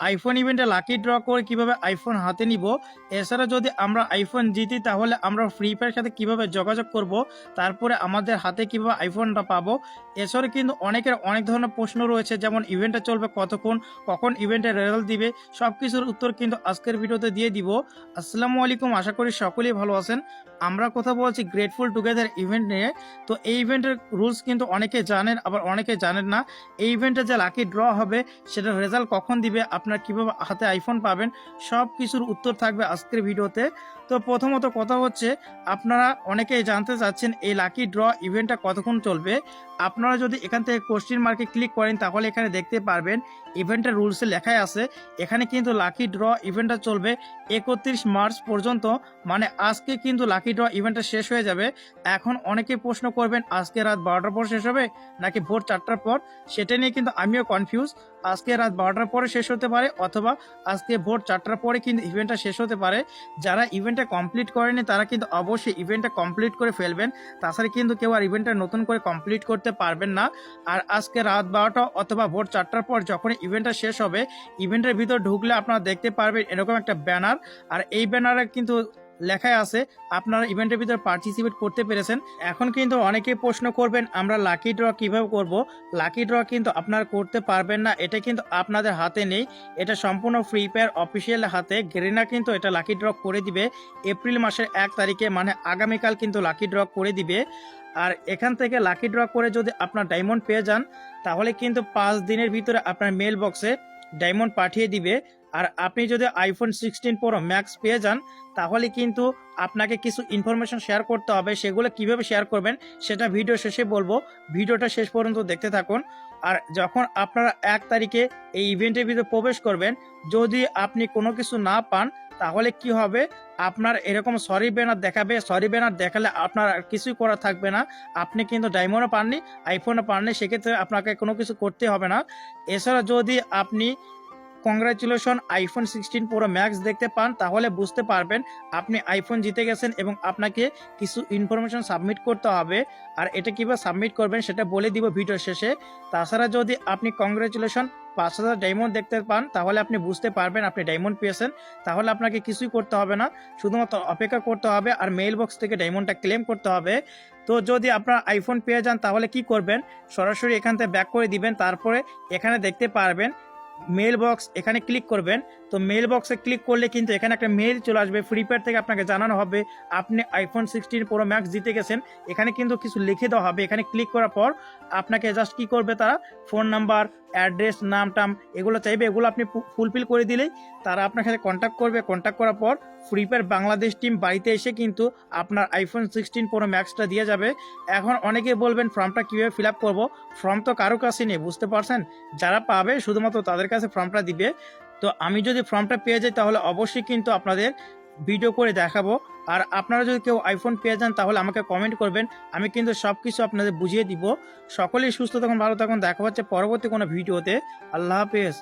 IPhone ইভেন্টে lucky draw করে কীভাবে আইফোন হাতে নিব? এছাড়া যদি আমরা আইফোন জিতি, তাহলে আমরা ফ্রি ফায়ার সাথে কীভাবে যোগাযোগ করব? তারপরে আমাদের হাতে কীভাবে আইফোনটা পাবো? এছাড়া কিন্তু অনেকের অনেক ধরনের প্রশ্ন রয়েছে, যেমন ইভেন্টটা চলবে কতক্ষণ, কখন ইভেন্টের রেজাল্ট দিবে? সব কিছুর উত্তর কিন্তু আজকের ভিডিওতে দিয়ে দিব। আসসালামু আলাইকুম, আশা করি সকলেই ভালো আছেন। আমরা কথা বলছি গ্রেটফুল টুগেদার ইভেন্ট নিয়ে। তো এই ইভেন্টের রুলস কিন্তু অনেকে জানেন, আবার অনেকে জানেন না। এই ইভেন্টে যে লাকি ড্র হবে, সেটার রেজাল্ট কখন দিবে, আপনার কীভাবে হাতে আইফোন পাবেন সব কিছুর উত্তর থাকবে আজকের ভিডিওতে। তো প্রথমত কথা হচ্ছে, আপনারা অনেকেই জানতে চাচ্ছেন এই লাকি ড্র ইভেন্টটা কতক্ষণ চলবে। আপনারা যদি এখান থেকে কোশ্চিন মার্কে ক্লিক করেন, তাহলে এখানে দেখতে পারবেন ইভেন্টের রুলসে লেখাই আছে। এখানে কিন্তু লাকি ড্র ইভেন্টটা চলবে একত্রিশ মার্চ পর্যন্ত মানে আজকে কিন্তু লাকি ড্র ইভেন্টটা শেষ হয়ে যাবে। এখন অনেকে প্রশ্ন করবেন, আজকে রাত বারোটার পর শেষ হবে, নাকি ভোর চারটার পর? সেটা নিয়ে কিন্তু আমিও কনফিউজ আজকে রাত বারোটার পরে শেষ হতে পারে, অথবা আজকে ভোর চারটার পরে কিন্তু ইভেন্টটা শেষ হতে পারে। যারা ইভেন্টটা কমপ্লিট করেনি, তারা কিন্তু অবশ্যই ইভেন্টটা কমপ্লিট করে ফেলবেন। তাছাড়া কিন্তু কেউ আর ইভেন্টটা নতুন করে কমপ্লিট করতে পারবেন না। আর আজকে রাত বারোটা অথবা ভোর চারটার পর যখন ইভেন্টটা শেষ হবে ইভেন্টের ভিতর ঢুকলে আপনারা দেখতে পারবেন এরকম একটা ব্যানার আর এই ব্যানারে কিন্তু লেখায় আছে, আপনারা ইভেন্টের ভিতরে পার্টিসিপেট করতে পেরেছেন। এখন কিন্তু অনেকেই প্রশ্ন করবেন, আমরা লাকি ড্র কীভাবে করব? লাকি ড্র কিন্তু আপনারা করতে পারবেন না, এটা কিন্তু আপনাদের হাতে নেই। এটা সম্পূর্ণ ফ্রি ফায়ার অফিসিয়াল হাতে। গেরিনা কিন্তু এটা লাকি ড্র করে দিবে। এপ্রিল মাসের এক তারিখে মানে আগামীকাল কিন্তু লাকি ড্র করে দিবে। আর এখান থেকে লাকি ড্র করে যদি আপনার ডায়মন্ড পেয়ে যান, তাহলে কিন্তু পাঁচ দিনের ভিতরে আপনার মেল বক্সে ডায়মন্ড পাঠিয়ে দিবে। আর আপনি যদি আইফোন সিক্সটিন প্রো ম্যাক্স পেয়ে যান, তাহলে কিন্তু আপনাকে কিছু ইনফরমেশন শেয়ার করতে হবে, সেগুলো কীভাবে শেয়ার করবেন সেটা ভিডিও শেষে বলব। ভিডিওটা শেষ পর্যন্ত দেখতে থাকুন। আর যখন আপনারা এক তারিখে এই ইভেন্টের ভিতরে প্রবেশ করবেন, যদি আপনি কোনো কিছু না পান, তাহলে কি হবে? আপনার এরকম সরি ব্যানার দেখাবে। সরি ব্যানার দেখালে আপনার আর কিছুই করা থাকবে না। আপনি কিন্তু ডায়মন্ডও পাননি আইফোনও পাননি, সেক্ষেত্রে আপনাকে কোনো কিছু করতে হবে না। এছাড়া যদি আপনি congratulation iPhone sixteen pro max দেখতে পান, তাহলে বুঝতে পারবেন আপনি আইফোন জিতে গেছেন এবং আপনাকে কিছু ইনফরমেশন সাবমিট করতে হবে। আর এটা কীভাবে সাবমিট করবেন সেটা বলে দিব ভিডিও শেষে। তাছাড়া যদি আপনি কংগ্রাচুলেশন পাঁচ হাজার ডায়মন্ড দেখতে পান, তাহলে আপনি বুঝতে পারবেন আপনি ডায়মন্ড পেয়েছেন। তাহলে আপনাকে কিছুই করতে হবে না, শুধুমাত্র অপেক্ষা করতে হবে আর মেইল বক্স থেকে ডায়মন্ডটা ক্লেম করতে হবে। তো যদি আপনার আইফোন পেয়ে যান, তাহলে কি করবেন? সরাসরি এখান থেকে ব্যাক করে দিবেন, তারপরে এখানে দেখতে পারবেন মেল বক্স এখানে ক্লিক করবেন। তো মেল বক্সে ক্লিক করলে কিন্তু এখানে একটা মেল চলে আসবে। ফায়ার থেকে আপনাকে জানানো হবে। আপনি আইফোন সিক্সটিন প্রো ম্যাক্স জিতে গেছেন। এখানে কিন্তু কিছু লিখে দেওয়া হবে। এখানে ক্লিক করার পর আপনাকে জাস্ট কি করবে তারা? ফোন নাম্বার অ্যাড্রেস নাম, টাম এগুলো চাইবে। এগুলো আপনি ফুলফিল করে দিলেই তারা আপনার সাথে কন্ট্যাক্ট করবে। কন্ট্যাক্ট করার পর ফ্রি ফায়ার বাংলাদেশ টিম বাড়িতে এসে কিন্তু আপনার আইফোন সিক্সটিন প্রো ম্যাক্সটা দিয়ে যাবে। এখন অনেকে বলবেন ফর্মটা কীভাবে ফিল আপ করব? ফর্ম তো কারও কাছে নেই, বুঝতে পারছেন? যারা পাবে, শুধুমাত্র তাদের কাছে ফর্মটা দিবে। তো আমি যদি ফর্মটা পেয়ে যাই, তাহলে অবশ্যই কিন্তু আপনাদের ভিডিও করে দেখাবো। আর আপনারা যদি কেউ আইফোন পেয়ে যান, তাহলে আমাকে কমেন্ট করবেন। আমি কিন্তু সব কিছু আপনাদের বুঝিয়ে দিব। সকলেই সুস্থ থাকুন, ভালো থাকুন। দেখা হচ্ছে পরবর্তী কোনো ভিডিওতে আল্লাহ হাফেজ।